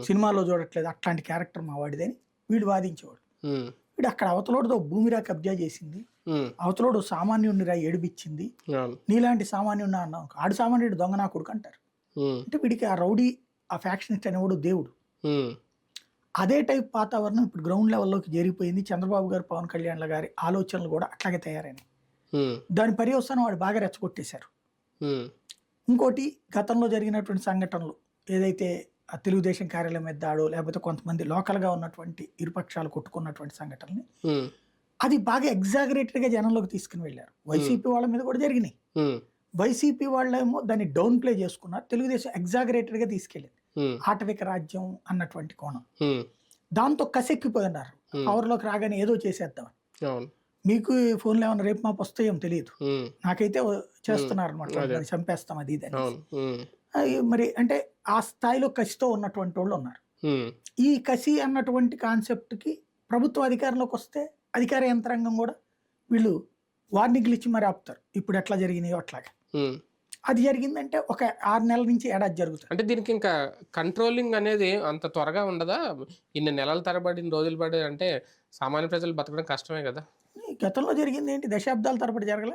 సినిమాలో చూడట్లేదు. అట్లాంటి క్యారెక్టర్ మా వాడిదని వీడు వాదించేవాడు. ఉమ్, వీడు అక్కడ అవతలోడితో భూమిరా కబ్జా చేసింది. ఉమ్, అవతలోడు సామాన్యుడిరా ఏడిపించింది. నీలాంటి సామాన్యుడిని ఆడు సామాన్యుడు దొంగ నా కొడుకు అంటారు. అంటే వీడికి ఆ రౌడీ ఆ ఫ్యాక్షనిస్ట్ అనేవాడు దేవుడు. అదే టైప్ వాతావరణం ఇప్పుడు గ్రౌండ్ లెవెల్లోకి జరిగిపోయింది. చంద్రబాబు గారు పవన్ కళ్యాణ్ గారి ఆలోచనలు కూడా అట్లాగే తయారైనాయి. దాని పర్యవసానం వాడు బాగా రెచ్చగొట్టేశారు. ఇంకోటి గతంలో జరిగినటువంటి సంఘటనలు ఏదైతే తెలుగుదేశం కార్యాలయం మీద దాడో లేకపోతే కొంతమంది లోకల్గా ఉన్నటువంటి ఇరుపక్షాలు కొట్టుకున్నటువంటి సంఘటనని అది బాగా ఎగ్జాగరేటెడ్గా జనంలోకి తీసుకుని వెళ్ళారు. వైసీపీ వాళ్ళ మీద కూడా జరిగినాయి. వైసీపీ వాళ్ళేమో దాన్ని డౌన్ ప్లే చేసుకున్నారు తెలుగుదేశం ఎగ్జాగరేటెడ్గా తీసుకెళ్ళింది. ఆటవిక రాజ్యం అన్నటువంటి కోణం. దాంతో కసెక్కిపోయినారు. పవర్లోకి రాగానే ఏదో చేసేద్దాం మీకు ఫోన్లో ఏమైనా రేపు మాపు వస్తాయేమో తెలియదు. నాకైతే చేస్తున్నారు అనమాట. చంపేస్తాం అది ఇది మరి అంటే ఆ స్థాయిలో కసితో ఉన్నటువంటి వాళ్ళు ఉన్నారు. ఈ కసి అన్నటువంటి కాన్సెప్ట్కి ప్రభుత్వ అధికారంలోకి వస్తే అధికార యంత్రాంగం కూడా వీళ్ళు వార్నింగ్లు ఇచ్చి మరి ఆపుతారు. ఇప్పుడు ఎట్లా జరిగినాయో అట్లాగే. అది జరిగిందంటే ఒక ఆరు నెలల నుంచి ఏడాది జరుగుతుంది. అంటే దీనికి ఇంకా కంట్రోలింగ్ అనేది అంత త్వరగా ఉండదా? ఇన్ని నెలల తరబడి ఇన్ని రోజులు పడి అంటే సామాన్య ప్రజలు బతకడం కష్టమే కదా? గతంలో జరిగింది ఏంటి? దశాబ్దాల తరబడి జరగలే?